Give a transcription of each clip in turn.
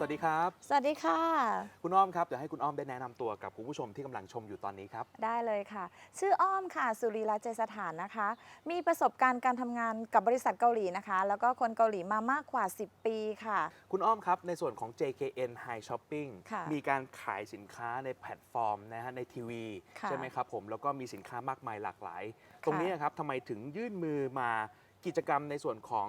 สวัสดีครับ สวัสดีค่ะ คุณอ้อมครับเดี๋ยวให้คุณอ้อมได้แนะนำตัวกับคุณผู้ชมที่กำลังชมอยู่ตอนนี้ครับ ได้เลยค่ะ ชื่ออ้อมค่ะ สุริรัตน์เจสถานนะคะ มีประสบการณ์การทำงานกับบริษัทเกาหลีนะคะ แล้วก็คนเกาหลีมามากกว่า 10 ปีค่ะ คุณอ้อมครับ ในส่วนของ JKN High Shopping ค่ะ มีการขายสินค้าในแพลตฟอร์มนะฮะในทีวี ค่ะ ใช่ไหมครับผม แล้วก็มีสินค้ามากมายหลากหลาย ตรงนี้ครับทำไมถึงยื่นมือมากิจกรรมในส่วนของ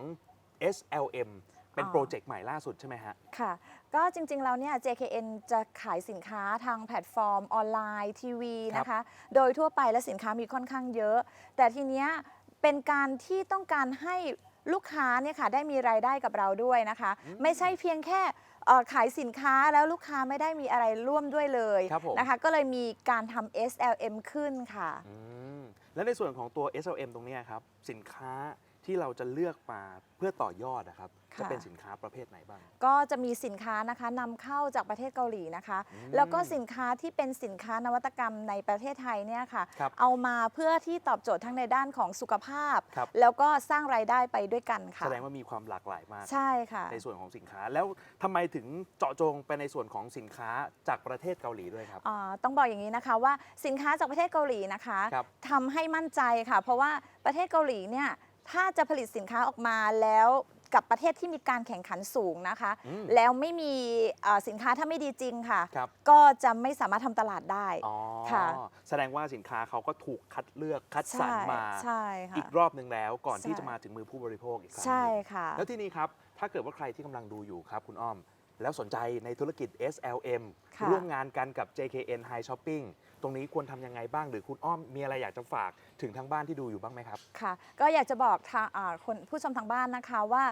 SLM เป็นโปรเจกต์ใหม่ล่าสุดใช่ไหมฮะ ค่ะ ก็จริงๆแล้วเนี่ย JKN จะขายสินค้าทางแพลตฟอร์มออนไลน์ทีวีนะคะ โดยทั่วไปและสินค้ามีค่อนข้างเยอะ แต่ทีเนี้ยเป็นการที่ต้องการให้ลูกค้าเนี่ยค่ะได้มีรายได้กับเราด้วยนะคะอืมไม่ใช่เพียงแค่เอ่อขายสินค้าแล้วลูกค้าไม่ได้มีอะไรร่วมด้วยเลยครับผม นะคะ ก็เลยมีการทำ SLM ขึ้นค่ะ อืมและในส่วนของตัว SLM ตรงเนี้ยครับ สินค้า ที่เราจะเลือกมาเพื่อต่อยอดนะครับค่ะจะเป็นสินค้าประเภทไหนบ้าง ก็จะมีสินค้านะคะนำเข้าจากประเทศเกาหลีนะคะอืมแล้วก็สินค้าที่เป็นสินค้านวัตกรรมในประเทศไทยเนี่ยค่ะครับเอามาเพื่อที่ตอบโจทย์ทั้งในด้านของสุขภาพครับแล้วก็สร้างรายได้ไปด้วยกันค่ะ แสดงว่ามีความหลากหลายมาก ใช่ค่ะ ในส่วนของสินค้าแล้วทำไมถึงเจาะจงไปในส่วนของสินค้าจากประเทศเกาหลีด้วยครับอ่าต้องบอกอย่างนี้นะคะว่าสินค้าจากประเทศเกาหลีนะคะครับทำให้มั่นใจค่ะ เพราะว่าประเทศเกาหลีเนี่ย ถ้าจะผลิตสินค้าออกมาแล้วกับประเทศที่มีการแข่งขันสูงนะคะ อืมแล้วไม่มีอ่าสินค้าถ้าไม่ดีจริงค่ะ ครับ ก็จะไม่สามารถทำตลาดได้ อ๋อค่ะ แสดงว่าสินค้าเขาก็ถูกคัดเลือกคัดสรรมา ใช่ค่ะ อีกรอบหนึ่งแล้วก่อนที่ใช่จะมาถึงมือผู้บริโภคอีกครั้งหใช่นึ่งค่ะ แล้วที่นี้ครับ ถ้าเกิดว่าใครที่กำลังดูอยู่ครับคุณอ้อม แล้วสนใจในธุรกิจ SLM ค่ะ ร่วมงานกันกับ JKN High Shopping ตรงนี้ควรทำยังไงบ้าง หรือคุณอ้อมมีอะไรอยากจะฝากถึงทางบ้านที่ดูอยู่บ้างไหมครับ ค่ะ ก็อยากจะบอกทางอ่าคนผู้ชมทางบ้านนะคะว่า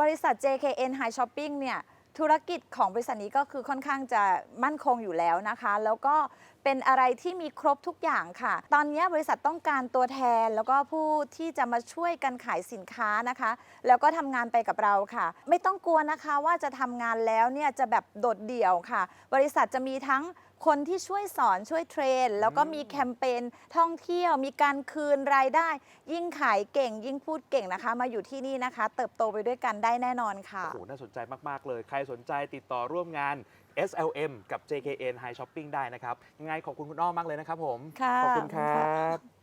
บริษัท JKN High Shopping เนี่ยธุรกิจของบริษัทนี้ก็คือค่อนข้างจะมั่นคงอยู่แล้วนะคะ แล้วก็เป็นอะไรที่มีครบทุกอย่างค่ะ ตอนนี้บริษัทต้องการตัวแทน แล้วก็ผู้ที่จะมาช่วยกันขายสินค้านะคะ แล้วก็ทำงานไปกับเราค่ะ ไม่ต้องกลัวนะคะว่าจะทำงานแล้วเนี่ยจะแบบโดดเดี่ยวค่ะ บริษัทจะมีทั้งคนที่ช่วยสอนช่วยเทรน แล้วก็มีแคมเปญท่องเที่ยว มีการคืนรายได้ ยิ่งขายเก่ง ยิ่งพูดเก่งนะคะ มาอยู่ที่นี่นะคะ เติบโตไปด้วยกันได้แน่นอนค่ะโอ้โหน่าสนใจมาก ๆ เลย ใครสนใจติดต่อร่วมงาน SLM กับ JKN High Shopping ได้นะครับยังไงขอบคุณคุณอ้อมมากเลยนะครับผม ค่ะ ขอบคุณคขอบคุณรัค่ะบ